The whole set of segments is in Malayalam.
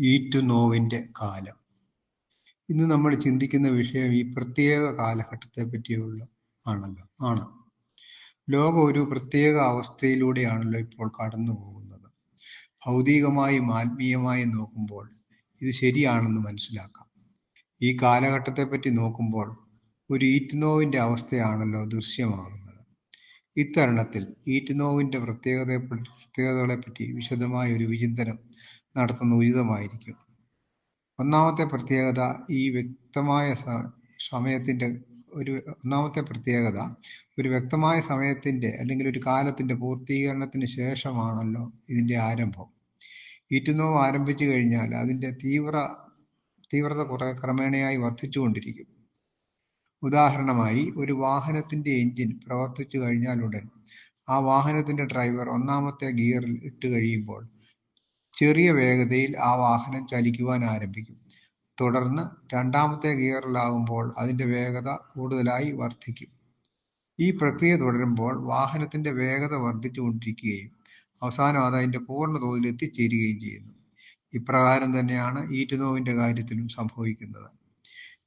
ഈറ്റുനോവിന്റെ കാലം. ഇന്ന് നമ്മൾ ചിന്തിക്കുന്ന വിഷയം ഈ പ്രത്യേക കാലഘട്ടത്തെ പറ്റിയുള്ള ആണല്ലോ. ആണ്. ലോകം ഒരു പ്രത്യേക അവസ്ഥയിലൂടെയാണല്ലോ ഇപ്പോൾ കടന്നു പോകുന്നത്. ഭൗതികമായും ആത്മീയമായും നോക്കുമ്പോൾ ഇത് ശരിയാണെന്ന് മനസ്സിലാക്കാം. ഈ കാലഘട്ടത്തെ പറ്റി നോക്കുമ്പോൾ ഒരു ഈറ്റുനോവിന്റെ അവസ്ഥയാണല്ലോ ദൃശ്യമാകുന്നത്. ഇത്തരണത്തിൽ ഈറ്റുനോവിന്റെ പ്രത്യേകതയെ പ്രത്യേകതകളെ പറ്റി വിശദമായ ഒരു വിചിന്തനം നടത്തുന്ന ഉചിതമായിരിക്കും. ഒന്നാമത്തെ പ്രത്യേകത ഈ വ്യക്തമായ സമയത്തിന്റെ ഒരു ഒന്നാമത്തെ പ്രത്യേകത ഒരു വ്യക്തമായ സമയത്തിന്റെ അല്ലെങ്കിൽ ഒരു കാലത്തിന്റെ പൂർത്തീകരണത്തിന് ശേഷമാണല്ലോ ഇതിന്റെ ആരംഭം. ഈറ്റുനോവ് ആരംഭിച്ചു കഴിഞ്ഞാൽ അതിന്റെ തീവ്ര തീവ്രത കുറെ ക്രമേണയായി വർദ്ധിച്ചുകൊണ്ടിരിക്കും. ഉദാഹരണമായി ഒരു വാഹനത്തിന്റെ എഞ്ചിൻ പ്രവർത്തിച്ചു കഴിഞ്ഞാലുടൻ ആ വാഹനത്തിന്റെ ഡ്രൈവർ ഒന്നാമത്തെ ഗിയറിൽ ഇട്ട് കഴിയുമ്പോൾ ചെറിയ വേഗതയിൽ ആ വാഹനം ചലിക്കുവാൻ ആരംഭിക്കും. തുടർന്ന് രണ്ടാമത്തെ ഗിയറിലാകുമ്പോൾ അതിന്റെ വേഗത കൂടുതലായി വർദ്ധിക്കും. ഈ പ്രക്രിയ തുടരുമ്പോൾ വാഹനത്തിന്റെ വേഗത വർദ്ധിച്ചുകൊണ്ടിരിക്കുകയും അവസാനം അത് അതിന്റെ പൂർണ തോതിൽ എത്തിച്ചേരുകയും ചെയ്യുന്നു. ഇപ്രകാരം തന്നെയാണ് ഈറ്റുനോവിന്റെ കാര്യത്തിലും സംഭവിക്കുന്നത്.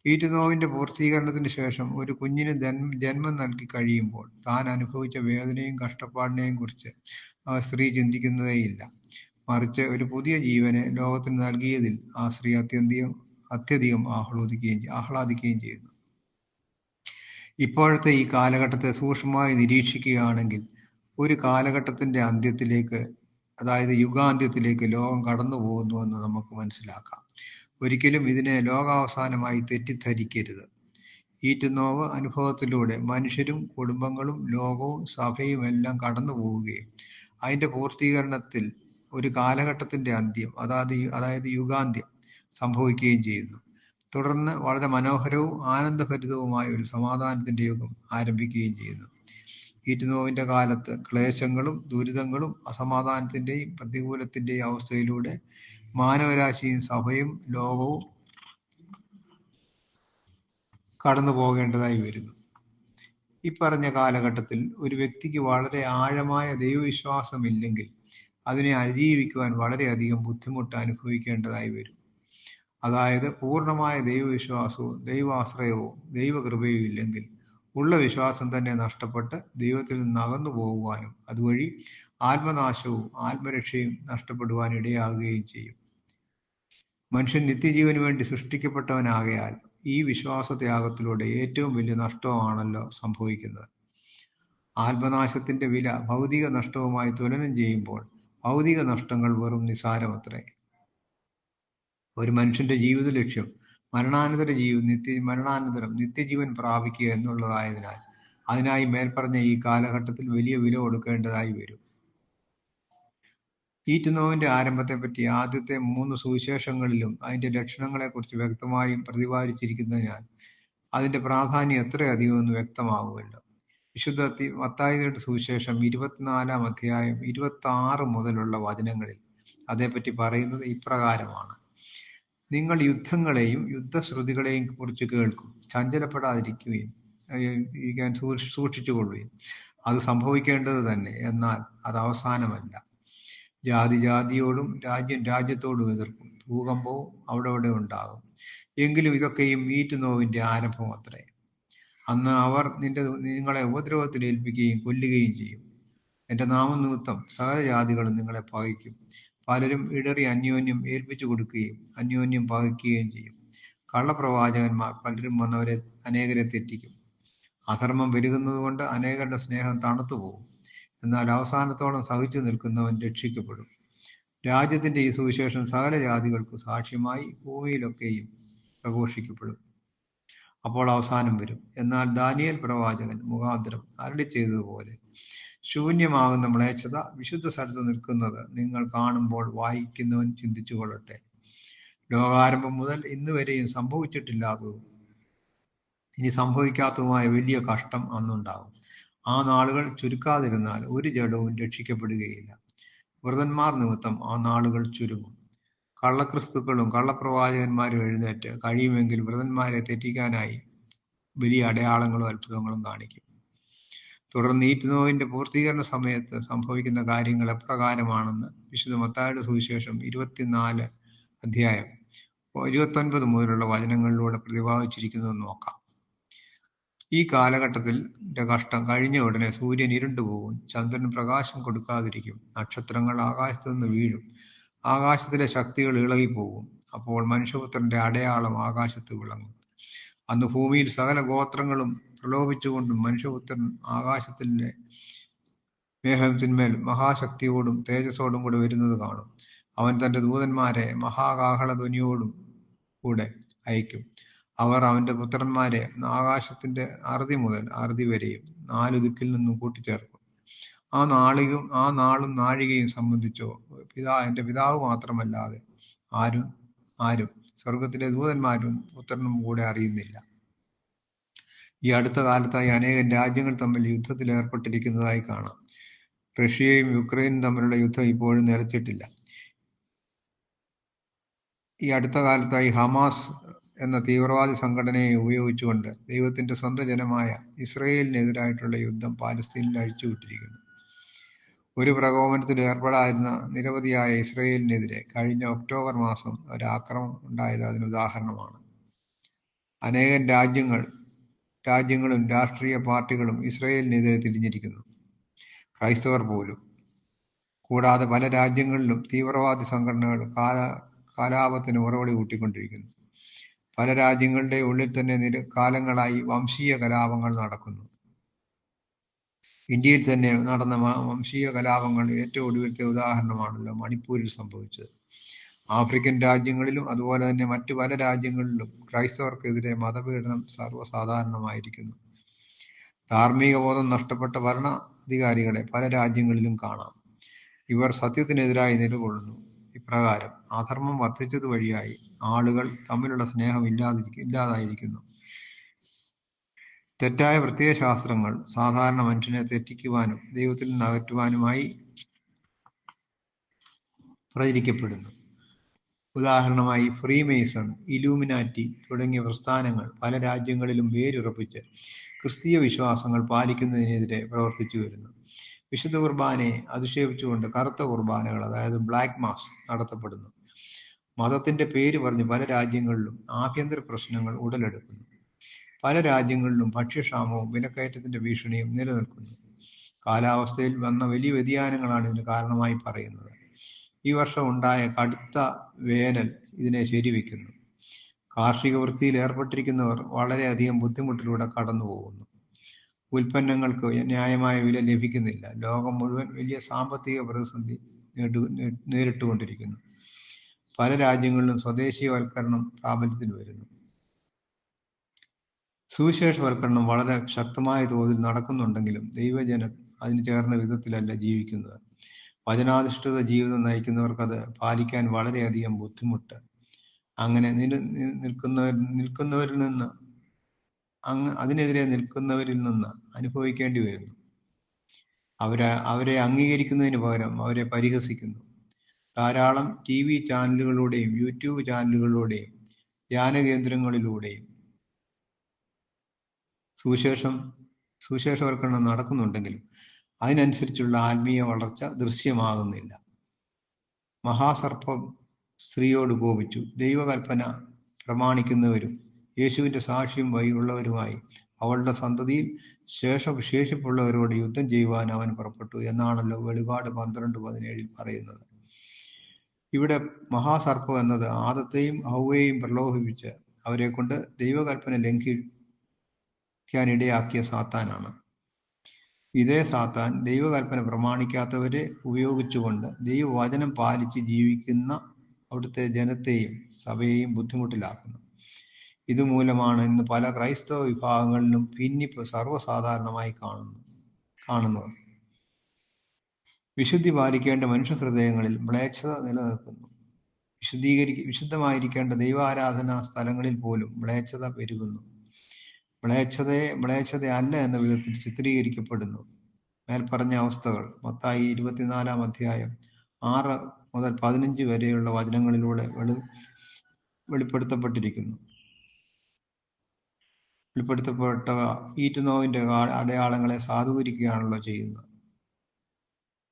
ഈറ്റുനോവിന്റെ പൂർത്തീകരണത്തിന് ശേഷം ഒരു കുഞ്ഞിന് ജന്മം നൽകി കഴിയുമ്പോൾ താൻ അനുഭവിച്ച വേദനയും കഷ്ടപ്പാടിനെയും കുറിച്ച് ആ സ്ത്രീ ചിന്തിക്കുന്നതേയില്ല. മറിച്ച് ഒരു പുതിയ ജീവനെ ലോകത്തിന് നൽകിയതിൽ ആ സ്ത്രീ അത്യന്തികം അത്യധികം ആഹ്ലോദിക്കുകയും ആഹ്ലാദിക്കുകയും ചെയ്യുന്നു. ഇപ്പോഴത്തെ ഈ കാലഘട്ടത്തെ സൂക്ഷ്മമായി നിരീക്ഷിക്കുകയാണെങ്കിൽ ഒരു കാലഘട്ടത്തിന്റെ അന്ത്യത്തിലേക്ക് അതായത് യുഗാന്ത്യത്തിലേക്ക് ലോകം കടന്നു പോകുന്നു എന്ന് നമുക്ക് മനസ്സിലാക്കാം. ഒരിക്കലും ഇതിനെ ലോകാവസാനമായി തെറ്റിദ്ധരിക്കരുത്. ഈറ്റുനോവ് അനുഭവത്തിലൂടെ മനുഷ്യരും കുടുംബങ്ങളും ലോകവും സഭയും എല്ലാം കടന്നു പോവുകയും അതിന്റെ പൂർത്തീകരണത്തിൽ ഒരു കാലഘട്ടത്തിന്റെ അന്ത്യം അതായത് അതായത് യുഗാന്ത്യം സംഭവിക്കുകയും ചെയ്യുന്നു. തുടർന്ന് വളരെ മനോഹരവും ആനന്ദഭരിതവുമായ ഒരു സമാധാനത്തിന്റെ യുഗം ആരംഭിക്കുകയും ചെയ്യുന്നു. ഈറ്റുനോവിന്റെ കാലത്ത് ക്ലേശങ്ങളും ദുരിതങ്ങളും അസമാധാനത്തിന്റെയും പ്രതികൂലത്തിന്റെയും അവസ്ഥയിലൂടെ മാനവരാശിയും സഭയും ലോകവും കടന്നു പോകേണ്ടതായി വരുന്നു. ഈ പറഞ്ഞ കാലഘട്ടത്തിൽ ഒരു വ്യക്തിക്ക് വളരെ ആഴമായ ദൈവവിശ്വാസമില്ലെങ്കിൽ അതിനെ അതിജീവിക്കുവാൻ വളരെയധികം ബുദ്ധിമുട്ട് അനുഭവിക്കേണ്ടതായി വരും. അതായത് പൂർണമായ ദൈവവിശ്വാസവും ദൈവാശ്രയവും ദൈവകൃപയും ഇല്ലെങ്കിൽ ഉള്ള വിശ്വാസം തന്നെ നഷ്ടപ്പെട്ട് ദൈവത്തിൽ നിന്ന് അകന്നു പോകുവാനും അതുവഴി ആത്മനാശവും ആത്മരക്ഷയും നഷ്ടപ്പെടുവാൻ ഇടയാകുകയും ചെയ്യും. മനുഷ്യൻ നിത്യജീവന് വേണ്ടി സൃഷ്ടിക്കപ്പെട്ടവനാകയാൽ ഈ വിശ്വാസത്യാഗത്തിലൂടെ ഏറ്റവും വലിയ നഷ്ടമാണല്ലോ സംഭവിക്കുന്നത്. ആത്മനാശത്തിന്റെ വില ഭൗതിക നഷ്ടവുമായി തുലനം ചെയ്യുമ്പോൾ ഭൗതിക നഷ്ടങ്ങൾ വെറും നിസാരമത്രേ ഒരു മനുഷ്യന്റെ ജീവിത ലക്ഷ്യം മരണാനന്തര ജീവ നിത്യ മരണാനന്തരം നിത്യജീവൻ പ്രാപിക്കുക എന്നുള്ളതായതിനാൽ അതിനായി മേൽപ്പറഞ്ഞ ഈ കാലഘട്ടത്തിൽ വലിയ വില കൊടുക്കേണ്ടതായി വരും. ഈറ്റുനോവിന്റെ ആരംഭത്തെപ്പറ്റി ആദ്യത്തെ മൂന്ന് സുവിശേഷങ്ങളിലും അതിന്റെ ലക്ഷണങ്ങളെക്കുറിച്ച് വ്യക്തമായും പ്രതിപാദിച്ചിരിക്കുന്നതിനാൽ അതിന്റെ പ്രാധാന്യം എത്രയധികം എന്ന് വ്യക്തമാകുമല്ലോ വിശുദ്ധ മത്തായിയുടെ സുവിശേഷം ഇരുപത്തിനാലാം അധ്യായം ഇരുപത്തി ആറ് മുതലുള്ള വചനങ്ങളിൽ അതേപ്പറ്റി പറയുന്നത് ഇപ്രകാരമാണ്. നിങ്ങൾ യുദ്ധങ്ങളെയും യുദ്ധശ്രുതികളെയും കുറിച്ച് കേൾക്കും ചഞ്ചലപ്പെടാതിരിക്കുകയും സൂക്ഷിച്ചുകൊള്ളുകയും. അത് സംഭവിക്കേണ്ടത് തന്നെ എന്നാൽ അത് അവസാനമല്ല. ജാതി ജാതിയോടും രാജ്യം രാജ്യത്തോടും എതിർക്കും. ഭൂകമ്പവും അവിടെ അവിടെ ഉണ്ടാകും. എങ്കിലും ഇതൊക്കെയും ഈറ്റുനോവിന്റെ ആരംഭം അത്രേ അന്ന് അവർ നിന്റെ നിങ്ങളെ ഉപദ്രവത്തിൽ ഏൽപ്പിക്കുകയും കൊല്ലുകയും ചെയ്യും. എന്റെ നാമനിമിത്തം സകല ജാതികളും നിങ്ങളെ പകയ്ക്കും പലരും ഇടറി അന്യോന്യം ഏൽപ്പിച്ചു കൊടുക്കുകയും അന്യോന്യം പാകിക്കുകയും ചെയ്യും. കള്ളപ്രവാചകന്മാർ പലരും വന്നവരെ അനേകരെ തെറ്റിക്കും. അധർമ്മം പെരുകുന്നത് കൊണ്ട് അനേകരുടെ സ്നേഹം തണുത്തു പോകും എന്നാൽ അവസാനത്തോളം സഹിച്ചു നിൽക്കുന്നവൻ രക്ഷിക്കപ്പെടും. രാജ്യത്തിന്റെ ഈ സുവിശേഷം സകല ജാതികൾക്ക് സാക്ഷ്യമായി ഭൂമിയിലൊക്കെയും പ്രഘോഷിക്കപ്പെടും. അപ്പോൾ അവസാനം വരും. എന്നാൽ ദാനിയൽ പ്രവാചകൻ മുഖാന്തരം അരളി ചെയ്തതുപോലെ ശൂന്യമാകുന്ന മ്ലേച്ഛത വിശുദ്ധ സ്ഥലത്ത് നിൽക്കുന്നത് നിങ്ങൾ കാണുമ്പോൾ വായിക്കുന്നവൻ ചിന്തിച്ചു കൊള്ളട്ടെ ലോകാരംഭം മുതൽ ഇന്ന് വരെയും സംഭവിച്ചിട്ടില്ലാത്തതും ഇനി സംഭവിക്കാത്തതുമായ വലിയ കഷ്ടം അന്നുണ്ടാകും. ആ നാളുകൾ ചുരുക്കാതിരുന്നാൽ ഒരു ജഡവും രക്ഷിക്കപ്പെടുകയില്ല. വ്രതന്മാർ നിമിത്തം ആ നാളുകൾ ചുരുങ്ങും. കള്ളക്രിസ്തുക്കളും കള്ളപ്രവാചകന്മാരും എഴുന്നേറ്റ് കഴിയുമെങ്കിൽ വ്രതന്മാരെ തെറ്റിക്കാനായി വലിയ അടയാളങ്ങളും അത്ഭുതങ്ങളും കാണിക്കും. തുടർന്ന് ഈറ്റുനോവിന്റെ പൂർത്തീകരണ സമയത്ത് സംഭവിക്കുന്ന കാര്യങ്ങൾ എപ്രകാരമാണെന്ന് വിശുദ്ധ മത്തായുടെ സുവിശേഷം ഇരുപത്തിനാല് അധ്യായം ഇരുപത്തൊൻപത് മുതലുള്ള വചനങ്ങളിലൂടെ പ്രതിപാദിച്ചിരിക്കുന്നത് നോക്കാം. ഈ കാലഘട്ടത്തിൽ കഷ്ടം കഴിഞ്ഞ ഉടനെ സൂര്യൻ ഇരുണ്ടുപോകും ചന്ദ്രൻ പ്രകാശം കൊടുക്കാതിരിക്കും നക്ഷത്രങ്ങൾ ആകാശത്തു നിന്ന് വീഴും ആകാശത്തിലെ ശക്തികൾ ഇളകിപ്പോകും. അപ്പോൾ മനുഷ്യപുത്രന്റെ അടയാളം ആകാശത്ത് വിളങ്ങും. അന്ന് ഭൂമിയിൽ സകല ഗോത്രങ്ങളും പ്രലോഭിച്ചുകൊണ്ടും മനുഷ്യപുത്രൻ ആകാശത്തിലെ മേഘത്തിന്മേൽ മഹാശക്തിയോടും തേജസ്സോടും കൂടി വരുന്നത് കാണും. അവൻ തന്റെ ദൂതന്മാരെ മഹാകാഹള ധ്വനിയോടും കൂടെ അയക്കും. അവർ അവന്റെ പുത്രന്മാരെ ആകാശത്തിന്റെ അറുതി മുതൽ അറുതി വരെയും നാലു ദിക്കിൽ നിന്നും കൂട്ടിച്ചേർക്കും. ആ നാളികും ആ നാളും നാഴികയും സംബന്ധിച്ചോ പിതാ എന്റെ പിതാവ് മാത്രമല്ലാതെ ആരും ആരും സ്വർഗത്തിലെ ദൂതന്മാരും പുത്രനും കൂടെ അറിയുന്നില്ല. ഈ അടുത്ത കാലത്തായി അനേകം രാജ്യങ്ങൾ തമ്മിൽ യുദ്ധത്തിൽ ഏർപ്പെട്ടിരിക്കുന്നതായി കാണാം. റഷ്യയും യുക്രൈനും തമ്മിലുള്ള യുദ്ധം ഇപ്പോഴും നിലച്ചിട്ടില്ല. ഈ അടുത്ത കാലത്തായി ഹമാസ് എന്ന തീവ്രവാദി സംഘടനയെ ഉപയോഗിച്ചുകൊണ്ട് ദൈവത്തിന്റെ സ്വന്തം ജനമായ ഇസ്രയേലിനെതിരായിട്ടുള്ള യുദ്ധം പാലസ്തീനിൽ അഴിച്ചുവിട്ടിരിക്കുന്നു. ഒരു പ്രകോപനത്തിൽ ഏർപ്പെടാതിരുന്ന നിരവധിയായ ഇസ്രയേലിനെതിരെ കഴിഞ്ഞ ഒക്ടോബർ മാസം ഒരു ആക്രമണം ഉണ്ടായത് അതിന് ഉദാഹരണമാണ്. അനേകം രാജ്യങ്ങൾ രാജ്യങ്ങളും രാഷ്ട്രീയ പാർട്ടികളും ഇസ്രയേലിനെതിരെ തിരിഞ്ഞിരിക്കുന്നു. ക്രൈസ്തവർ പോലും. കൂടാതെ പല രാജ്യങ്ങളിലും തീവ്രവാദി സംഘടനകൾ കാല കലാപത്തിന് ഉറവടി കൂട്ടിക്കൊണ്ടിരിക്കുന്നു. പല രാജ്യങ്ങളുടെ ഉള്ളിൽ തന്നെ നിര കാലങ്ങളായി വംശീയ കലാപങ്ങൾ നടക്കുന്നു. ഇന്ത്യയിൽ തന്നെ നടന്ന വംശീയ കലാപങ്ങൾ ഏറ്റവും ഒടുവിലത്തെ ഉദാഹരണമാണല്ലോ മണിപ്പൂരിൽ സംഭവിച്ചത്. ആഫ്രിക്കൻ രാജ്യങ്ങളിലും അതുപോലെ തന്നെ മറ്റു പല രാജ്യങ്ങളിലും ക്രൈസ്തവർക്കെതിരെ മതപീഡനം സർവസാധാരണമായിരിക്കുന്നു. ധാർമ്മിക ബോധം നഷ്ടപ്പെട്ട ഭരണാധികാരികളെ പല രാജ്യങ്ങളിലും കാണാം. ഇവർ സത്യത്തിനെതിരായി നിലകൊള്ളുന്നു. ഇപ്രകാരം അധർമ്മം വർദ്ധിച്ചത് വഴിയായി ആളുകൾ തമ്മിലുള്ള സ്നേഹം ഇല്ലാതിരിക്കും ഇല്ലാതായിരിക്കുന്നു. തെറ്റായ പ്രത്യയശാസ്ത്രങ്ങൾ സാധാരണ മനുഷ്യനെ തെറ്റിക്കുവാനും ദൈവത്തിൽ നിന്ന് അകറ്റുവാനുമായി പ്രചരിക്കപ്പെടുന്നു. ഉദാഹരണമായി ഫ്രീമേസൺ ഇലൂമിനാറ്റി തുടങ്ങിയ പ്രസ്ഥാനങ്ങൾ പല രാജ്യങ്ങളിലും വേരുറപ്പിച്ച് ക്രിസ്തീയ വിശ്വാസങ്ങൾ പാലിക്കുന്നതിനെതിരെ പ്രവർത്തിച്ചു വരുന്നു. വിശുദ്ധ കുർബാനയെ അധിക്ഷേപിച്ചുകൊണ്ട് കറുത്ത കുർബാനകൾ അതായത് ബ്ലാക്ക് മാസ് നടത്തപ്പെടുന്നു. മതത്തിന്റെ പേര് പറഞ്ഞ് പല രാജ്യങ്ങളിലും ആഭ്യന്തര പ്രശ്നങ്ങൾ ഉടലെടുക്കുന്നു. പല രാജ്യങ്ങളിലും ഭക്ഷ്യക്ഷാമവും വിലക്കയറ്റത്തിന്റെ ഭീഷണിയും നിലനിൽക്കുന്നു. കാലാവസ്ഥയിൽ വന്ന വലിയ വ്യതിയാനങ്ങളാണ് ഇതിന് കാരണമായി പറയുന്നത്. ഈ വർഷം ഉണ്ടായ കടുത്ത വേനൽ ഇതിനെ ശരിവെക്കുന്നു. കാർഷിക വൃത്തിയിൽ ഏർപ്പെട്ടിരിക്കുന്നവർ വളരെയധികം ബുദ്ധിമുട്ടിലൂടെ കടന്നു പോകുന്നു ഉൽപ്പന്നങ്ങൾക്ക് ന്യായമായ വില ലഭിക്കുന്നില്ല. ലോകം മുഴുവൻ വലിയ സാമ്പത്തിക പ്രതിസന്ധി നേരിട്ടുകൊണ്ടിരിക്കുന്നു. പല രാജ്യങ്ങളിലും സ്വദേശീയവൽക്കരണം പ്രാബല്യത്തിൽ വരുന്നു. സുവിശേഷവൽക്കരണം വളരെ ശക്തമായ തോതിൽ നടക്കുന്നുണ്ടെങ്കിലും ദൈവജനം അതിന് ചേർന്ന വിധത്തിലല്ല ജീവിക്കുന്നത്. വചനാധിഷ്ഠിത ജീവിതം നയിക്കുന്നവർക്ക് അത് പാലിക്കാൻ വളരെയധികം ബുദ്ധിമുട്ട്. അങ്ങനെ നിൽക്കുന്നവർ നിൽക്കുന്നവരിൽ നിന്ന് അങ്ങ് അതിനെതിരെ നിൽക്കുന്നവരിൽ നിന്ന് അനുഭവിക്കേണ്ടി വരുന്നു. അവരെ അവരെ അംഗീകരിക്കുന്നതിന് പകരം അവരെ പരിഹസിക്കുന്നു. ധാരാളം ടി വി ചാനലുകളിലൂടെയും യൂട്യൂബ് ചാനലുകളിലൂടെയും ധ്യാന കേന്ദ്രങ്ങളിലൂടെയും സുവിശേഷം സുവിശേഷവൽക്കരണം നടക്കുന്നുണ്ടെങ്കിലും അതിനനുസരിച്ചുള്ള ആത്മീയ വളർച്ച ദൃശ്യമാകുന്നില്ല. മഹാസർപ്പം സ്ത്രീയോട് കോപിച്ചു. ദൈവകൽപ്പന പ്രമാണിക്കുന്നവരും യേശുവിന്റെ സാക്ഷ്യം വഴിയുള്ളവരുമായി അവളുടെ സന്തതിയിൽ ശേഷം ശേഷിപ്പുള്ളവരോട് യുദ്ധം ചെയ്യുവാൻ അവൻ പുറപ്പെട്ടു എന്നാണല്ലോ വെളിപാട് പന്ത്രണ്ട് പതിനേഴിൽ പറയുന്നത്. ഇവിടെ മഹാസർപ്പം എന്നത് ആദത്തെയും ഹൗവയെയും പ്രലോഭിപ്പിച്ച് അവരെ കൊണ്ട് ദൈവകൽപ്പന ലംഘിക്കാനിടയാക്കിയ സാത്താനാണ്. ഇതേ സാത്താൻ ദൈവകൽപ്പന പ്രമാണിക്കാത്തവരെ ഉപയോഗിച്ചുകൊണ്ട് ദൈവവചനം പാലിച്ച് ജീവിക്കുന്ന അവിടുത്തെ ജനത്തെയും സഭയെയും ബുദ്ധിമുട്ടിലാക്കുന്നു. ഇതുമൂലമാണ് ഇന്ന് പല ക്രൈസ്തവ വിഭാഗങ്ങളിലും ഭിന്നിപ്പ് സർവസാധാരണമായി കാണുന്നു കാണുന്നത്. വിശുദ്ധി പാലിക്കേണ്ട മനുഷ്യഹൃദയങ്ങളിൽ മ്ലേച്ഛത നിലനിൽക്കുന്നു. വിശുദ്ധീകരി വിശുദ്ധമായിരിക്കേണ്ട ദൈവാരാധനാ സ്ഥലങ്ങളിൽ പോലും മ്ലേച്ഛത പെരുകുന്നു. മ്ലേച്ഛതയെ മ്ലേച്ഛത അല്ല എന്ന വിധത്തിൽ ചിത്രീകരിക്കപ്പെടുന്നു. മേൽപ്പറഞ്ഞ അവസ്ഥകൾ. മത്തായി ഇരുപത്തിനാലാം അധ്യായം ആറ് മുതൽ പതിനഞ്ച് വരെയുള്ള വചനങ്ങളിലൂടെ വെളി വെളിപ്പെടുത്തപ്പെട്ടിരിക്കുന്നു. വെളിപ്പെടുത്തപ്പെട്ട ഈറ്റുനോവിന്റെ അടയാളങ്ങളെ സാധൂകരിക്കുകയാണല്ലോ ചെയ്യുന്നത്.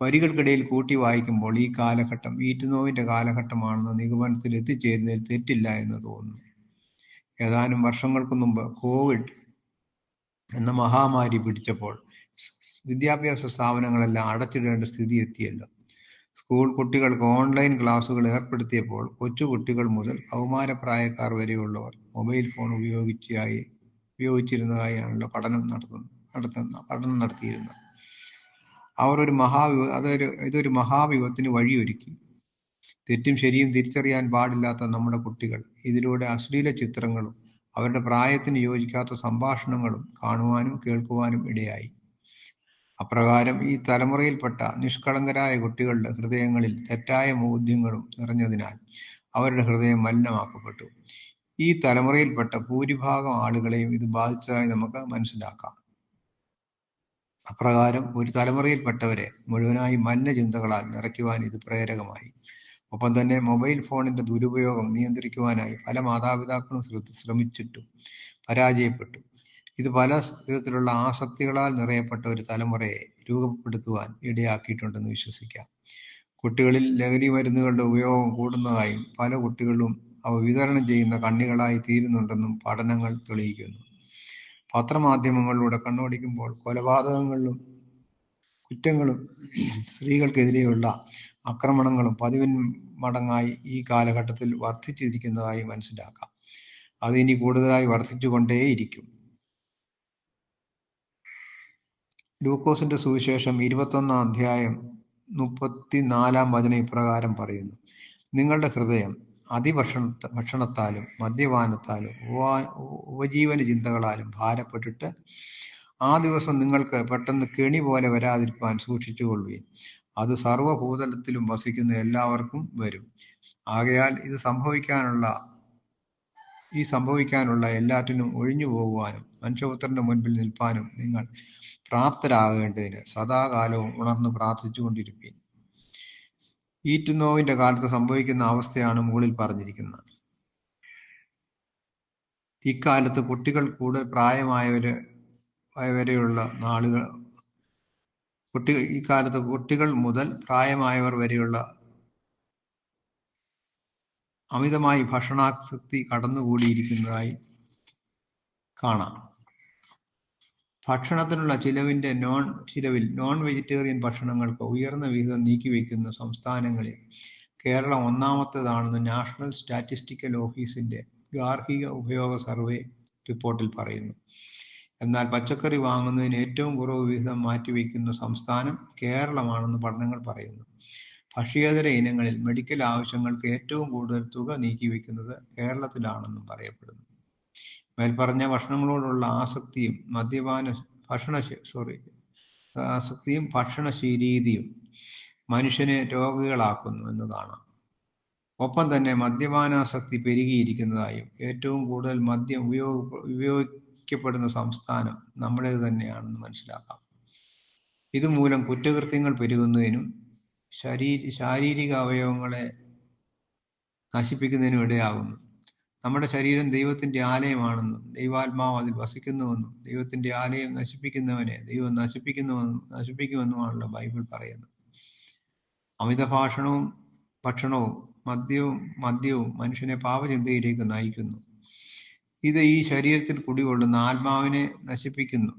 വരികൾക്കിടയിൽ കൂട്ടി വായിക്കുമ്പോൾ ഈ കാലഘട്ടം ഈറ്റുനോവിന്റെ കാലഘട്ടമാണെന്ന് നിഗമനത്തിൽ എത്തിച്ചേരുന്നതിൽ തെറ്റില്ല എന്ന് തോന്നുന്നു. ഏതാനും വർഷങ്ങൾക്ക് മുമ്പ് കോവിഡ് എന്ന മഹാമാരി പിടിച്ചപ്പോൾ വിദ്യാഭ്യാസ സ്ഥാപനങ്ങളെല്ലാം അടച്ചിടേണ്ട സ്ഥിതി എത്തിയല്ലോ. സ്കൂൾ കുട്ടികൾക്ക് ഓൺലൈൻ ക്ലാസുകൾ ഏർപ്പെടുത്തിയപ്പോൾ കൊച്ചുകുട്ടികൾ മുതൽ കൗമാരപ്രായക്കാർ വരെയുള്ളവർ മൊബൈൽ ഫോൺ ഉപയോഗിച്ചായി ഉപയോഗിച്ചിരുന്നതായാണല്ലോ പഠനം നടത്തുന്ന നടത്തുന്ന പഠനം നടത്തിയിരുന്നത്. അവർ ഒരു മഹാവിപ അതൊരു ഇതൊരു മഹാവിപത്തിന് വഴിയൊരുക്കി. തെറ്റും ശരിയും തിരിച്ചറിയാൻ പാടില്ലാത്ത നമ്മുടെ കുട്ടികൾ ഇതിലൂടെ അശ്ലീല ചിത്രങ്ങളും അവരുടെ പ്രായത്തിന് യോജിക്കാത്ത സംഭാഷണങ്ങളും കാണുവാനും കേൾക്കുവാനും ഇടയായി. അപ്രകാരം ഈ തലമുറയിൽപ്പെട്ട നിഷ്കളങ്കരായ കുട്ടികളുടെ ഹൃദയങ്ങളിൽ തെറ്റായ ബോധ്യങ്ങളും നിറഞ്ഞതിനാൽ അവരുടെ ഹൃദയം മലിനമാക്കപ്പെട്ടു. ഈ തലമുറയിൽപ്പെട്ട ഭൂരിഭാഗം ആളുകളെയും ഇത് ബാധിച്ചതായി നമുക്ക് മനസ്സിലാക്കാം. അപ്രകാരം ഒരു തലമുറയിൽപ്പെട്ടവരെ മുഴുവനായി മലിന ചിന്തകളാൽ നിറയ്ക്കുവാൻ ഇത് പ്രേരകമായി. ഒപ്പം തന്നെ മൊബൈൽ ഫോണിന്റെ ദുരുപയോഗം നിയന്ത്രിക്കുവാനായി പല മാതാപിതാക്കളും ശ്രമിച്ചിട്ടും പരാജയപ്പെട്ടു. ഇത് പല വിധത്തിലുള്ള ആസക്തികളാൽ നിറയപ്പെട്ട ഒരു തലമുറയെ രൂപപ്പെടുത്തുവാൻ ഇടയാക്കിയിട്ടുണ്ടെന്ന് വിശ്വസിക്കാം. കുട്ടികളിൽ ലഹരി മരുന്നുകളുടെ ഉപയോഗം കൂടുന്നതായും പല കുട്ടികളും അവ വിതരണം ചെയ്യുന്ന കണ്ണികളായി തീരുന്നുണ്ടെന്നും പഠനങ്ങൾ തെളിയിക്കുന്നു. പത്രമാധ്യമങ്ങളിലൂടെ കണ്ണോടിക്കുമ്പോൾ കൊലപാതകങ്ങളിലും കുറ്റങ്ങളും സ്ത്രീകൾക്കെതിരെയുള്ള ആക്രമണങ്ങളും പതിവിൻ മടങ്ങായി ഈ കാലഘട്ടത്തിൽ വർദ്ധിച്ചിരിക്കുന്നതായി മനസ്സിലാക്കാം. അത് ഇനി കൂടുതലായി വർദ്ധിച്ചുകൊണ്ടേയിരിക്കും. ലൂക്കോസിന്റെ സുവിശേഷം ഇരുപത്തൊന്നാം അധ്യായം മുപ്പത്തിനാലാം വചന ഇപ്രകാരം പറയുന്നു. നിങ്ങളുടെ ഹൃദയം അതിഭക്ഷണ ഭക്ഷണത്താലും മദ്യപാനത്താലും ഉപജീവന ചിന്തകളാലും ഭാരപ്പെട്ടിട്ട് ആ ദിവസം നിങ്ങൾക്ക് പെട്ടെന്ന് കെണി പോലെ വരാതിരിക്കാൻ സൂക്ഷിച്ചുകൊള്ളുകയും അത് സർവഭൂതലത്തിലും വസിക്കുന്ന എല്ലാവർക്കും വരും. ആകയാൽ ഇത് സംഭവിക്കാനുള്ള ഈ സംഭവിക്കാനുള്ള എല്ലാറ്റിനും ഒഴിഞ്ഞു പോകുവാനും മനുഷ്യപുത്രന്റെ മുൻപിൽ നിൽപ്പാനും നിങ്ങൾ പ്രാപ്തരാകേണ്ടതിന് സദാകാലവും ഉണർന്ന് പ്രാർത്ഥിച്ചുകൊണ്ടിരിപ്പീൻ. ഈറ്റുനോവിന്റെ കാലത്ത് സംഭവിക്കുന്ന അവസ്ഥയാണ് മുകളിൽ പറഞ്ഞിരിക്കുന്നത്. ഇക്കാലത്ത് കുട്ടികൾ കൂടുതൽ പ്രായമായവര് വരെയുള്ള നാളുകൾ കുട്ടി ഇക്കാലത്ത് കുട്ടികൾ മുതൽ പ്രായമായവർ വരെയുള്ള അമിതമായി ഭക്ഷണാസക്തി കടന്നുകൂടിയിരിക്കുന്നതായി കാണാം. ഭക്ഷണത്തിനുള്ള ചിലവിന്റെ നോൺ ചിലവിൽ നോൺ വെജിറ്റേറിയൻ ഭക്ഷണങ്ങൾക്ക് ഉയർന്ന വിഹിതം നീക്കിവെക്കുന്ന സംസ്ഥാനങ്ങളിൽ കേരളം ഒന്നാമത്തേതാണെന്ന് നാഷണൽ സ്റ്റാറ്റിസ്റ്റിക്കൽ ഓഫീസിന്റെ ഗാർഹിക ഉപയോഗ സർവേ റിപ്പോർട്ടിൽ പറയുന്നു. എന്നാൽ പച്ചക്കറി വാങ്ങുന്നതിന് ഏറ്റവും കുറവ് വിഹിതം മാറ്റിവെക്കുന്ന സംസ്ഥാനം കേരളമാണെന്ന് പഠനങ്ങൾ പറയുന്നു. ഭക്ഷ്യേതര ഇനങ്ങളിൽ മെഡിക്കൽ ആവശ്യങ്ങൾക്ക് ഏറ്റവും കൂടുതൽ തുക നീക്കിവെക്കുന്നത് കേരളത്തിലാണെന്നും പറയപ്പെടുന്നു. മേൽപ്പറഞ്ഞ ഭക്ഷണങ്ങളോടുള്ള ആസക്തിയും മദ്യപാന ഭക്ഷണ സോറി ആസക്തിയും ഭക്ഷണശീരീതിയും മനുഷ്യനെ രോഗികളാക്കുന്നു എന്ന് കാണാം ഒപ്പം തന്നെ മദ്യപാനാസക്തി പെരുകിയിരിക്കുന്നതായും ഏറ്റവും കൂടുതൽ മദ്യം ഉപയോഗ ഉപയോഗിക്കപ്പെടുന്ന സംസ്ഥാനം നമ്മുടേത് തന്നെയാണെന്ന് മനസ്സിലാക്കാം. ഇതുമൂലം കുറ്റകൃത്യങ്ങൾ പെരുകുന്നതിനും ശരീ ശാരീരിക അവയവങ്ങളെ നശിപ്പിക്കുന്നതിനും ഇടയാകുന്നു. നമ്മുടെ ശരീരം ദൈവത്തിന്റെ ആലയമാണെന്നും ദൈവാത്മാവ് അതിൽ വസിക്കുന്നുവെന്നും ദൈവത്തിന്റെ ആലയം നശിപ്പിക്കുന്നവനെ ദൈവം നശിപ്പിക്കുന്നുവെന്നും നശിപ്പിക്കുമെന്നുമാണല്ലോ ബൈബിൾ പറയുന്നത്. അമിത ഭാഷണവും ഭക്ഷണവും മദ്യവും മദ്യവും മനുഷ്യനെ പാപചിന്തയിലേക്ക് നയിക്കുന്നു. ഇത് ഈ ശരീരത്തിൽ കുടികൊള്ളുന്ന ആത്മാവിനെ നശിപ്പിക്കുന്നു.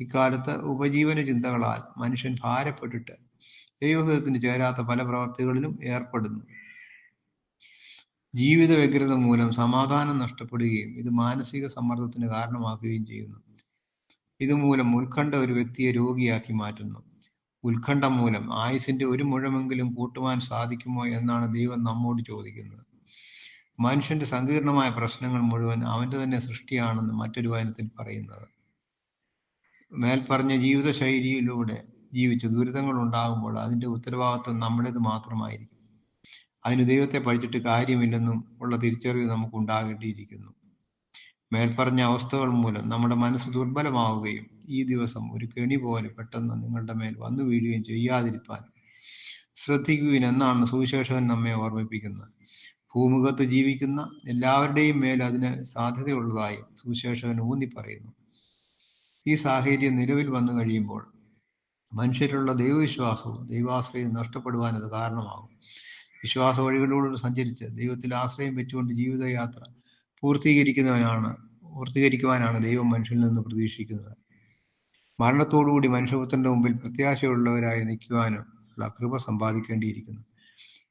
ഇക്കാലത്ത് ഉപജീവന ചിന്തകളാൽ മനുഷ്യൻ ഭാരപ്പെട്ടിട്ട് ദൈവഹിതത്തിന് ചേരാത്ത പല പ്രവർത്തികളിലും ഏർപ്പെടുന്നു. ജീവിത വ്യഗ്രത മൂലം സമാധാനം നഷ്ടപ്പെടുകയും ഇത് മാനസിക സമ്മർദ്ദത്തിന് കാരണമാക്കുകയും ചെയ്യുന്നു. ഇതുമൂലം ഉത്കണ്ഠ ഒരു വ്യക്തിയെ രോഗിയാക്കി മാറ്റുന്നു. ഉത്കണ്ഠ മൂലം ആയുസിന്റെ ഒരു മുഴമെങ്കിലും കൂട്ടുവാൻ സാധിക്കുമോ എന്നാണ് ദൈവം നമ്മോട് ചോദിക്കുന്നത്. മനുഷ്യന്റെ സങ്കീർണമായ പ്രശ്നങ്ങൾ മുഴുവൻ അവന്റെ തന്നെ സൃഷ്ടിയാണെന്ന് മറ്റൊരു വചനത്തിൽ പറയുന്നത്. മേൽപ്പറഞ്ഞ ജീവിതശൈലിയിലൂടെ ജീവിച്ച് ദുരിതങ്ങൾ ഉണ്ടാകുമ്പോൾ അതിന്റെ ഉത്തരവാദിത്വം നമ്മുടേത് മാത്രമായിരിക്കും. അതിന് ദൈവത്തെ പഠിച്ചിട്ട് കാര്യമില്ലെന്നും ഉള്ള തിരിച്ചറിവ് നമുക്ക് ഉണ്ടാകേണ്ടിയിരിക്കുന്നു. മേൽപ്പറഞ്ഞ അവസ്ഥകൾ മൂലം നമ്മുടെ മനസ്സ് ദുർബലമാവുകയും ഈ ദിവസം ഒരു കെണി പോലെ പെട്ടെന്ന് നിങ്ങളുടെ മേൽ വന്നു വീഴുകയും ചെയ്യാതിരിക്കാൻ ശ്രദ്ധിക്കുവിൻ എന്നാണ് സുവിശേഷകൻ നമ്മെ ഓർമ്മിപ്പിക്കുന്നത്. ഭൂമുഖത്ത് ജീവിക്കുന്ന എല്ലാവരുടെയും മേൽ അതിന് സാധ്യതയുള്ളതായും സുവിശേഷകൻ ഊന്നി പറയുന്നു. ഈ സാഹചര്യം നിലവിൽ വന്നു കഴിയുമ്പോൾ മനുഷ്യരിലുള്ള ദൈവവിശ്വാസവും ദൈവാശ്രയവും നഷ്ടപ്പെടുവാൻ അത് കാരണമാകും. വിശ്വാസ വഴികളിലൂടെ സഞ്ചരിച്ച് ദൈവത്തിൽ ആശ്രയം വെച്ചുകൊണ്ട് ജീവിതയാത്ര പൂർത്തീകരിക്കുന്നവനാണ് പൂർത്തീകരിക്കുവാനാണ് ദൈവം മനുഷ്യനിൽ നിന്ന് പ്രതീക്ഷിക്കുന്നത്. മരണത്തോടുകൂടി മനുഷ്യപുത്രന്റെ മുമ്പിൽ പ്രത്യാശയുള്ളവരായി നിൽക്കുവാനും ഉള്ള കൃപ സമ്പാദിക്കേണ്ടിയിരിക്കുന്നു.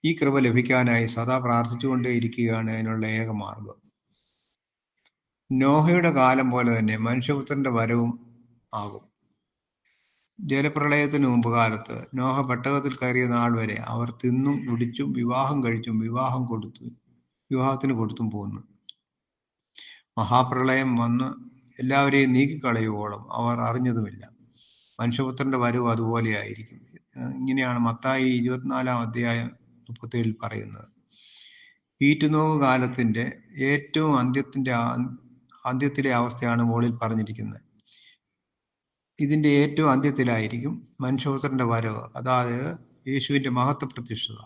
ഈ കൃപ ലഭിക്കാനായി സദാ പ്രാർത്ഥിച്ചുകൊണ്ടേയിരിക്കുകയാണ് അതിനുള്ള ഏക മാർഗം. നോഹയുടെ കാലം പോലെ തന്നെ മനുഷ്യപുത്രന്റെ വരവും ആകും. ജലപ്രളയത്തിന് മുമ്പ് കാലത്ത് നോഹ പെട്ടകത്തിൽ കയറിയ നാൾ വരെ അവർ തിന്നും കുടിച്ചും വിവാഹം കഴിച്ചും വിവാഹം കൊടുത്തു വിവാഹത്തിന് കൊടുത്തും പോന്നു. മഹാപ്രളയം വന്ന് എല്ലാവരെയും നീക്കിക്കളയുവോളം അവർ അറിഞ്ഞതുമില്ല. മനുഷ്യപുത്രന്റെ വരവ് അതുപോലെയായിരിക്കും. ഇങ്ങനെയാണ് മത്തായി ഇരുപത്തിനാലാം അധ്യായം മുപ്പത്തേഴിൽ പറയുന്നത്. ഈറ്റുനോവ് കാലത്തിന്റെ ഏറ്റവും അന്ത്യത്തിന്റെ അന്ത്യത്തിലെ അവസ്ഥയാണ് മുകളിൽ പറഞ്ഞിരിക്കുന്നത്. ഇതിന്റെ ഏറ്റവും അന്ത്യത്തിലായിരിക്കും മനുഷ്യപുത്രന്റെ വരവ് അതായത് യേശുവിന്റെ മഹത്വ പ്രത്യക്ഷത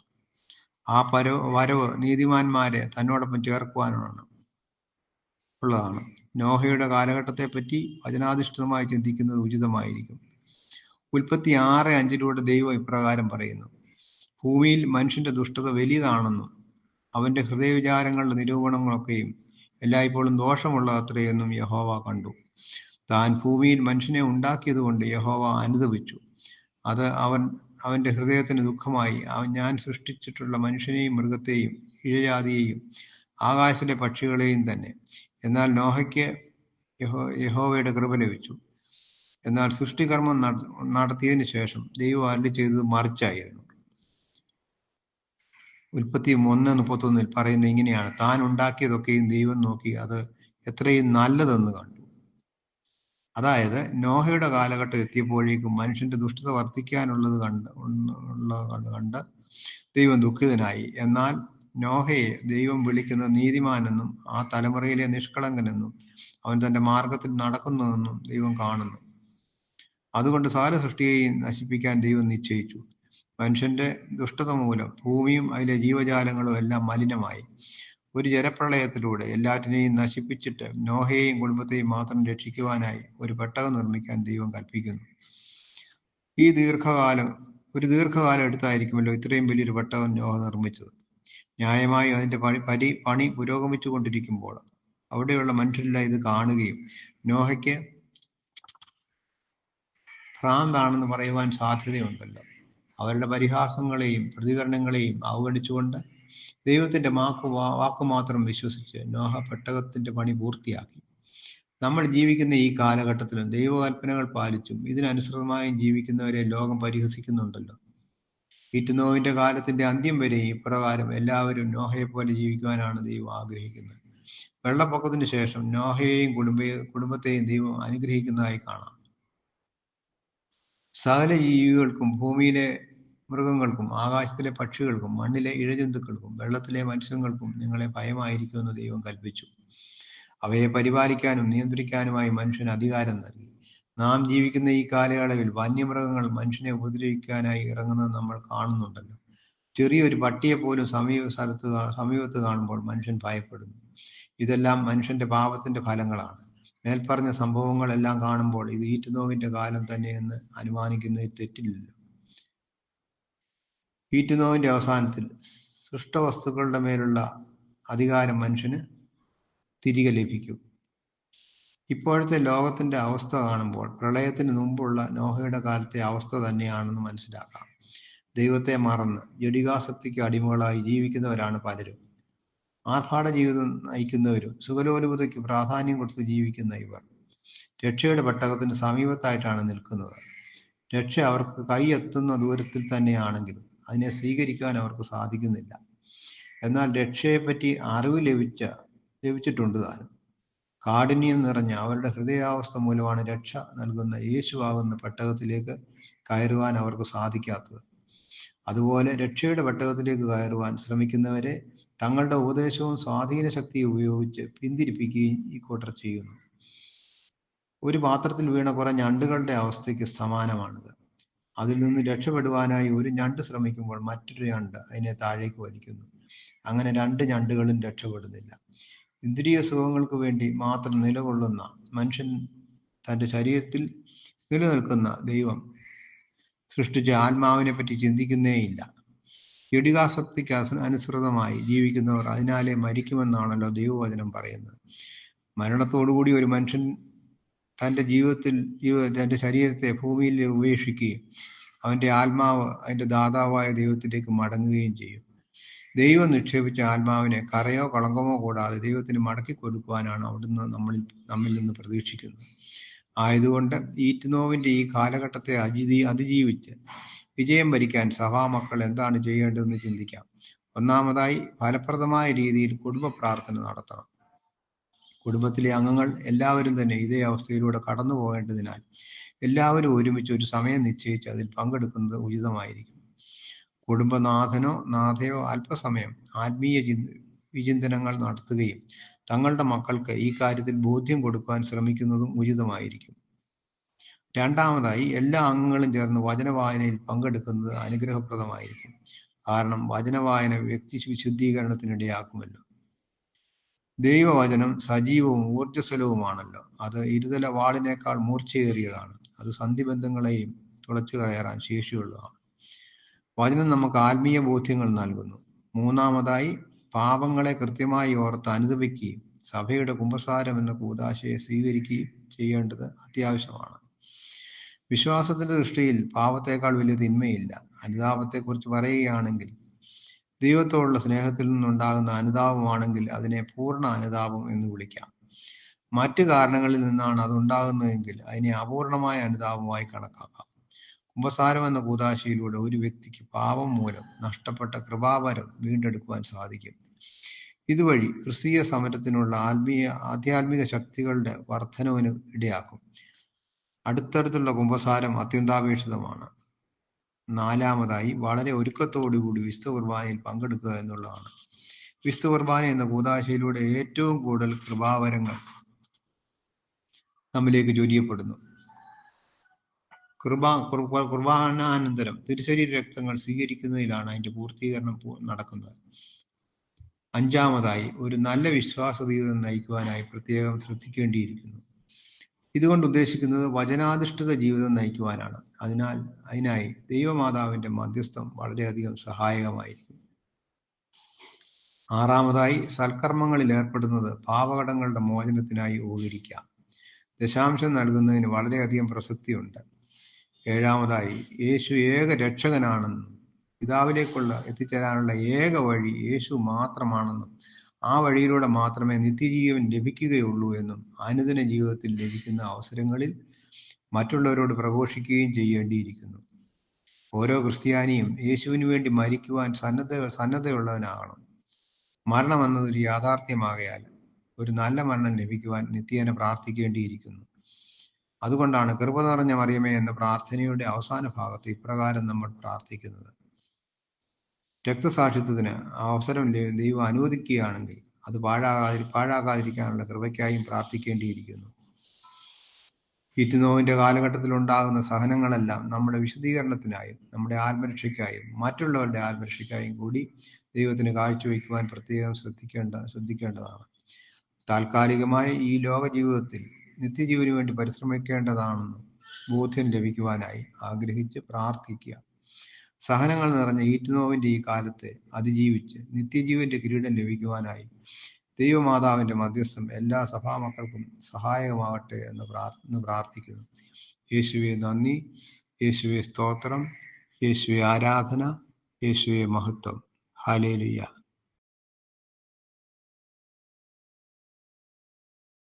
ആ പരവ് വരവ് നീതിമാന്മാരെ തന്നോടൊപ്പം ചേർക്കുവാനാണ് ഉള്ളതാണ്. നോഹയുടെ കാലഘട്ടത്തെ പറ്റി വചനാധിഷ്ഠിതമായി ചിന്തിക്കുന്നത് ഉചിതമായിരിക്കും. ഉൽപ്പത്തി ആറ് അഞ്ചിലൂടെ ദൈവം ഇപ്രകാരം പറയുന്നു. ഭൂമിയിൽ മനുഷ്യന്റെ ദുഷ്ടത വലിയതാണെന്നും അവന്റെ ഹൃദയവിചാരങ്ങളുടെ നിരൂപണങ്ങളൊക്കെയും എല്ലായ്പ്പോഴും ദോഷമുള്ള അത്രയെന്നും യഹോവ കണ്ടു. താൻ ഭൂമിയിൽ മനുഷ്യനെ ഉണ്ടാക്കിയതുകൊണ്ട് യഹോവ അനുദപിച്ചു. അത് അവൻ അവന്റെ ഹൃദയത്തിന് ദുഃഖമായി. അവൻ ഞാൻ സൃഷ്ടിച്ചിട്ടുള്ള മനുഷ്യനെയും മൃഗത്തെയും ഇഴജാതിയെയും ആകാശത്തിലെ പക്ഷികളെയും തന്നെ. എന്നാൽ നോഹയ്ക്ക് യഹോ യഹോവയുടെ കൃപ ലഭിച്ചു. എന്നാൽ സൃഷ്ടികർമ്മം നടത്തിയതിന് ശേഷം ദൈവം അരളി ചെയ്തത് മറിച്ചായിരുന്നു. ഉൽപ്പത്തി ഒന്ന് മുപ്പത്തൊന്നിൽ പറയുന്നത് ഇങ്ങനെയാണ് താൻ ഉണ്ടാക്കിയതൊക്കെയും ദൈവം നോക്കി അത് എത്രയും നല്ലതെന്ന് കണ്ടു. അതായത് നോഹയുടെ കാലഘട്ടം എത്തിയപ്പോഴേക്കും മനുഷ്യന്റെ ദുഷ്ടത വർദ്ധിക്കാനുള്ളത് കണ്ട് ഉള്ളത് കണ്ട് ദൈവം ദുഃഖിതനായി. എന്നാൽ നോഹയെ ദൈവം വിളിക്കുന്ന നീതിമാനെന്നും ആ തലമുറയിലെ നിഷ്കളങ്കനെന്നും അവൻ തന്റെ മാർഗത്തിൽ നടക്കുന്നുവെന്നും ദൈവം കാണുന്നു. അതുകൊണ്ട് സകല സൃഷ്ടിയെയും നശിപ്പിക്കാൻ ദൈവം നിശ്ചയിച്ചു. മനുഷ്യന്റെ ദുഷ്ടത മൂലം ഭൂമിയും അതിലെ ജീവജാലങ്ങളും എല്ലാം മലിനമായി. ഒരു ജലപ്രളയത്തിലൂടെ എല്ലാറ്റിനെയും നശിപ്പിച്ചിട്ട് നോഹയെയും കുടുംബത്തെയും മാത്രം രക്ഷിക്കുവാനായി ഒരു പെട്ടകം നിർമ്മിക്കാൻ ദൈവം കൽപ്പിക്കുന്നു. ഈ ദീർഘകാലം ഒരു ദീർഘകാലം എടുത്തായിരിക്കുമല്ലോ ഇത്രയും വലിയൊരു പെട്ടകം നോഹ നിർമ്മിച്ചത്. ന്യായമായും അതിന്റെ പണി പരി പണി പുരോഗമിച്ചു കൊണ്ടിരിക്കുമ്പോൾ അവിടെയുള്ള മനുഷ്യരെല്ലാം ഇത് കാണുകയും നോഹയ്ക്ക് ഭ്രാന്താണെന്ന് പറയുവാൻ സാധ്യതയുണ്ടല്ലോ. അവരുടെ പരിഹാസങ്ങളെയും പ്രതികരണങ്ങളെയും അവഗണിച്ചുകൊണ്ട് ദൈവത്തിന്റെ വാക്ക് മാത്രം വിശ്വസിച്ച് നോഹ പെട്ടകത്തിന്റെ പണി പൂർത്തിയാക്കി. നമ്മൾ ജീവിക്കുന്ന ഈ കാലഘട്ടത്തിലും ദൈവകൽപ്പനകൾ പാലിച്ചും ഇതിനനുസൃതമായും ജീവിക്കുന്നവരെ ലോകം പരിഹസിക്കുന്നുണ്ടല്ലോ. ഈറ്റുനോവിന്റെ കാലത്തിന്റെ അന്ത്യം വരെ ഇപ്രകാരം എല്ലാവരും നോഹയെ പോലെ ജീവിക്കുവാനാണ് ദൈവം ആഗ്രഹിക്കുന്നത്. വെള്ളപ്പൊക്കത്തിന് ശേഷം നോഹയെയും കുടുംബ കുടുംബത്തെയും ദൈവം അനുഗ്രഹിക്കുന്നതായി കാണാം. സകല ജീവികൾക്കും ഭൂമിയിലെ മൃഗങ്ങൾക്കും ആകാശത്തിലെ പക്ഷികൾക്കും മണ്ണിലെ ഇഴജന്തുക്കൾക്കും വെള്ളത്തിലെ മത്സ്യങ്ങൾക്കും നിങ്ങളെ ഭയമായിരിക്കുമെന്ന് ദൈവം കൽപ്പിച്ചു. അവയെ പരിപാലിക്കാനും നിയന്ത്രിക്കാനുമായി മനുഷ്യൻ അധികാരം നൽകി. നാം ജീവിക്കുന്ന ഈ കാലയളവിൽ വന്യമൃഗങ്ങൾ മനുഷ്യനെ ഉപദ്രവിക്കാനായി ഇറങ്ങുന്നത് നമ്മൾ കാണുന്നുണ്ടല്ലോ. ചെറിയൊരു പട്ടിയെ പോലും സമീപ സ്ഥലത്ത് സമീപത്ത് കാണുമ്പോൾ മനുഷ്യൻ ഭയപ്പെടുന്നു. ഇതെല്ലാം മനുഷ്യന്റെ പാപത്തിന്റെ ഫലങ്ങളാണ്. മേൽപ്പറഞ്ഞ സംഭവങ്ങളെല്ലാം കാണുമ്പോൾ ഇത് ഈറ്റുനോവിന്റെ കാലം തന്നെയെന്ന് അനുമാനിക്കുന്നതിൽ തെറ്റില്ലല്ലോ. ഈറ്റുനോവിന്റെ അവസാനത്തിൽ സൃഷ്ടവസ്തുക്കളുടെ മേലുള്ള അധികാരം മനുഷ്യന് തിരികെ ലഭിക്കും. ഇപ്പോഴത്തെ ലോകത്തിന്റെ അവസ്ഥ കാണുമ്പോൾ പ്രളയത്തിന് മുമ്പുള്ള നോഹയുടെ കാലത്തെ അവസ്ഥ തന്നെയാണെന്ന് മനസ്സിലാക്കാം. ദൈവത്തെ മറന്ന് ജഡികാസക്തിക്ക് അടിമകളായി ജീവിക്കുന്നവരാണ് പലരും. ആർഭാട ജീവിതം നയിക്കുന്നവരും സുഖലോലുപതയ്ക്ക് പ്രാധാന്യം കൊടുത്ത് ജീവിക്കുന്ന ഇവർ. രക്ഷയുടെ പട്ടകത്തിന് സമീപത്തായിട്ടാണ് നിൽക്കുന്നത്. രക്ഷ അവർക്ക് കൈ എത്തുന്ന ദൂരത്തിൽ തന്നെയാണെങ്കിലും അതിനെ സ്വീകരിക്കുവാൻ അവർക്ക് സാധിക്കുന്നില്ല. എന്നാൽ രക്ഷയെപ്പറ്റി അറിവ് ലഭിച്ച ലഭിച്ചിട്ടുണ്ട് താനും. കാഠിന്യം നിറഞ്ഞ അവരുടെ ഹൃദയാവസ്ഥ മൂലമാണ് രക്ഷ നൽകുന്ന യേശുവാകുന്ന പെട്ടകത്തിലേക്ക് കയറുവാൻ അവർക്ക് സാധിക്കാത്തത്. അതുപോലെ രക്ഷയുടെ പെട്ടകത്തിലേക്ക് കയറുവാൻ ശ്രമിക്കുന്നവരെ തങ്ങളുടെ ഉപദേശവും സ്വാധീന ശക്തിയും ഉപയോഗിച്ച് പിന്തിരിപ്പിക്കുകയും ഈ കൂട്ടർ ചെയ്യുന്നു. ഒരു പാത്രത്തിൽ വീണ കുറഞ്ഞ ഞണ്ടുകളുടെ അവസ്ഥയ്ക്ക് സമാനമാണിത്. അതിൽ നിന്ന് രക്ഷപ്പെടുവാനായി ഒരു ഞണ്ട് ശ്രമിക്കുമ്പോൾ മറ്റൊരു ഞണ്ട് അതിനെ താഴേക്ക് വലിക്കുന്നു. അങ്ങനെ രണ്ട് ഞണ്ടുകളും രക്ഷപ്പെടുന്നില്ല. ഇന്ദ്രിയ സുഖങ്ങൾക്ക് വേണ്ടി മാത്രം നിലകൊള്ളുന്ന മനുഷ്യൻ തന്റെ ശരീരത്തിൽ നിലനിൽക്കുന്ന ദൈവം സൃഷ്ടിച്ച ആത്മാവിനെ പറ്റി ചിന്തിക്കുന്നേയില്ല. ജഡികാസക്തിക്ക് അസ- അനുസൃതമായി ജീവിക്കുന്നവർ അതിനാലെ മരിക്കുമെന്നാണല്ലോ ദൈവവചനം പറയുന്നത്. മരണത്തോടുകൂടി ഒരു മനുഷ്യൻ തന്റെ ജീവിതത്തിൽ ജീവ തന്റെ ശരീരത്തെ ഭൂമിയിൽ ഉപേക്ഷിക്കുകയും അവന്റെ ആത്മാവ് അതിന്റെ ദാതാവായ ദൈവത്തിലേക്ക് മടങ്ങുകയും ചെയ്യും. ദൈവം നിക്ഷേപിച്ച ആത്മാവിനെ കറയോ കളങ്കമോ കൂടാതെ ദൈവത്തിന് മടക്കി കൊടുക്കുവാനാണ് അവിടുന്ന് നമ്മളിൽ നമ്മിൽ നിന്ന് പ്രതീക്ഷിക്കുന്നത്. ആയതുകൊണ്ട് ഈറ്റുനോവിന്റെ ഈ കാലഘട്ടത്തെ അജിതി അതിജീവിച്ച് വിജയം ഭരിക്കാൻ സഭാമക്കൾ എന്താണ് ചെയ്യേണ്ടതെന്ന് ചിന്തിക്കാം. ഒന്നാമതായി ഫലപ്രദമായ രീതിയിൽ കുടുംബ പ്രാർത്ഥന നടത്തണം. കുടുംബത്തിലെ അംഗങ്ങൾ എല്ലാവരും തന്നെ ഇതേ അവസ്ഥയിലൂടെ കടന്നു പോകേണ്ടതിനാൽ എല്ലാവരും ഒരുമിച്ച് ഒരു സമയം നിശ്ചയിച്ച് അതിൽ പങ്കെടുക്കുന്നത് ഉചിതമായിരിക്കും. കുടുംബനാഥനോ നാഥയോ അല്പസമയം ആത്മീയ ചിന്ത- വിചിന്തനങ്ങൾ നടത്തുകയും തങ്ങളുടെ മക്കൾക്ക് ഈ കാര്യത്തിൽ ബോധ്യം കൊടുക്കുവാൻ ശ്രമിക്കുന്നതും ഉചിതമായിരിക്കും. രണ്ടാമതായി എല്ലാ അംഗങ്ങളും ചേർന്ന് വചനവായനയിൽ പങ്കെടുക്കുന്നത് അനുഗ്രഹപ്രദമായിരിക്കും. കാരണം വചനവായന വ്യക്തി വിശുദ്ധീകരണത്തിനിടയാക്കുമല്ലോ ദൈവവചനം സജീവവും ഊർജസ്വലവുമാണല്ലോ. അത് ഇരുതല വാളിനേക്കാൾ മൂർച്ചയേറിയതാണ്. അത് സന്ധിബന്ധങ്ങളെയും തുളച്ചു കയറാൻ ശേഷിയുള്ളതാണ്. വചനം നമുക്ക് ആത്മീയ ബോധ്യങ്ങൾ നൽകുന്നു. മൂന്നാമതായി പാപങ്ങളെ കൃത്യമായി ഓർത്ത് അനുദപിക്കുകയും സഭയുടെ കുമ്പസാരം എന്ന കൂതാശയെ സ്വീകരിക്കുകയും ചെയ്യേണ്ടത് അത്യാവശ്യമാണ്. വിശ്വാസത്തിന്റെ ദൃഷ്ടിയിൽ പാപത്തേക്കാൾ വലിയ തിന്മയില്ല. അനുതാപത്തെക്കുറിച്ച് പറയുകയാണെങ്കിൽ ദൈവത്തോടുള്ള സ്നേഹത്തിൽ നിന്നുണ്ടാകുന്ന അനുതാപമാണെങ്കിൽ അതിനെ പൂർണ അനുതാപം എന്ന് വിളിക്കാം. മറ്റു കാരണങ്ങളിൽ നിന്നാണ് അതുണ്ടാകുന്നതെങ്കിൽ അതിനെ അപൂർണമായ അനുതാപമായി കണക്കാക്കാം. കുംഭസാരം എന്ന കൂതാശയിലൂടെ ഒരു വ്യക്തിക്ക് പാപം മൂലം നഷ്ടപ്പെട്ട കൃപാവരം വീണ്ടെടുക്കുവാൻ സാധിക്കും. ഇതുവഴി ക്രിസ്തീയ സമരത്തിനുള്ള ആത്മീയ ആധ്യാത്മിക ശക്തികളുടെ വർധനവിന് ഇടയാക്കും. അടുത്തടുത്തുള്ള കുംഭസാരം അത്യന്താപേക്ഷിതമാണ്. നാലാമതായി വളരെ ഒരുക്കത്തോടുകൂടി വിശുദ്ധ കുർബാനയിൽ പങ്കെടുക്കുക എന്നുള്ളതാണ്. വിശുദ്ധ കുർബാന എന്ന കൂതാശയിലൂടെ ഏറ്റവും കൂടുതൽ കൃപാവരങ്ങൾ നമ്മിലേക്ക് ചൊരിയപ്പെടുന്നു. കുർബാ കുർബ- കുർബാനാനന്തരം തിരുശരീര രക്തങ്ങൾ സ്വീകരിക്കുന്നതിലാണ് അതിന്റെ പൂർത്തീകരണം നടക്കുന്നത്. അഞ്ചാമതായി ഒരു നല്ല വിശ്വാസ ജീവിതം നയിക്കുവാനായി പ്രത്യേകം ശ്രദ്ധിക്കേണ്ടിയിരിക്കുന്നു. ഇതുകൊണ്ട് ഉദ്ദേശിക്കുന്നത് വചനാധിഷ്ഠിത ജീവിതം നയിക്കുവാനാണ്. അതിനാൽ അതിനായി ദൈവമാതാവിന്റെ മധ്യസ്ഥം വളരെയധികം സഹായകമായിരിക്കും. ആറാമതായി സൽക്കർമ്മങ്ങളിൽ ഏർപ്പെടുന്നത് പാവകടങ്ങളുടെ മോചനത്തിനായി ഉപകരിക്കാം. ദശാംശം നൽകുന്നതിന് വളരെയധികം പ്രസക്തിയുണ്ട്. ഏഴാമതായി യേശു ഏക രക്ഷകനാണെന്നും പിതാവിലേക്കുള്ള എത്തിച്ചേരാനുള്ള ഏക വഴി യേശു മാത്രമാണെന്നും ആ വഴിയിലൂടെ മാത്രമേ നിത്യജീവൻ ലഭിക്കുകയുള്ളൂ എന്നും അനുദിന ജീവിതത്തിൽ ലഭിക്കുന്ന അവസരങ്ങളിൽ മറ്റുള്ളവരോട് പ്രഘോഷിക്കുകയും ചെയ്യേണ്ടിയിരിക്കുന്നു. ഓരോ ക്രിസ്ത്യാനിയും യേശുവിന് വേണ്ടി മരിക്കുവാൻ സന്നദ്ധ സന്നദ്ധയുള്ളവനാകണം. മരണം എന്നതൊരു യാഥാർത്ഥ്യമാകയാൽ ഒരു നല്ല മരണം ലഭിക്കുവാൻ നിത്യേന പ്രാർത്ഥിക്കേണ്ടിയിരിക്കുന്നു. അതുകൊണ്ടാണ് കൃപ നിറഞ്ഞ മറിയമേ എന്ന പ്രാർത്ഥനയുടെ അവസാന ഭാഗത്ത് ഇപ്രകാരം നമ്മൾ പ്രാർത്ഥിക്കുന്നത്. രക്തസാക്ഷിത്വത്തിന് അവസരം ദൈവം അനുവദിക്കുകയാണെങ്കിൽ അത് പാഴാകാതി പാഴാകാതിരിക്കാനുള്ള കൃപയ്ക്കായും പ്രാർത്ഥിക്കേണ്ടിയിരിക്കുന്നു. ഈറ്റുനോവിന്റെ കാലഘട്ടത്തിൽ ഉണ്ടാകുന്ന സഹനങ്ങളെല്ലാം നമ്മുടെ വിശദീകരണത്തിനായും നമ്മുടെ ആത്മരക്ഷയ്ക്കായും മറ്റുള്ളവരുടെ ആത്മരക്ഷയ്ക്കായും കൂടി ദൈവത്തിന് കാഴ്ചവെക്കുവാൻ പ്രത്യേകം ശ്രദ്ധിക്കേണ്ട ശ്രദ്ധിക്കേണ്ടതാണ്. താൽക്കാലികമായ ഈ ലോക ജീവിതത്തിൽ നിത്യജീവന് വേണ്ടി പരിശ്രമിക്കേണ്ടതാണെന്ന് ബോധ്യം ലഭിക്കുവാനായി ആഗ്രഹിച്ച് പ്രാർത്ഥിക്കുക. സഹനങ്ങൾ നിറഞ്ഞ ഈറ്റുനോവിന്റെ ഈ കാലത്തെ അതിജീവിച്ച് നിത്യജീവന്റെ കിരീടം ലഭിക്കുവാനായി ദൈവമാതാവിന്റെ മധ്യസ്ഥം എല്ലാ സഭാമക്കൾക്കും സഹായകമാകട്ടെ എന്ന് പ്രാർ- എന്ന് പ്രാർത്ഥിക്കുന്നു. യേശുവെ നന്ദി. യേശുവെ സ്തോത്രം. യേശുവെ ആരാധന. യേശുവെ മഹത്വം. ഹാലേലുയ്യ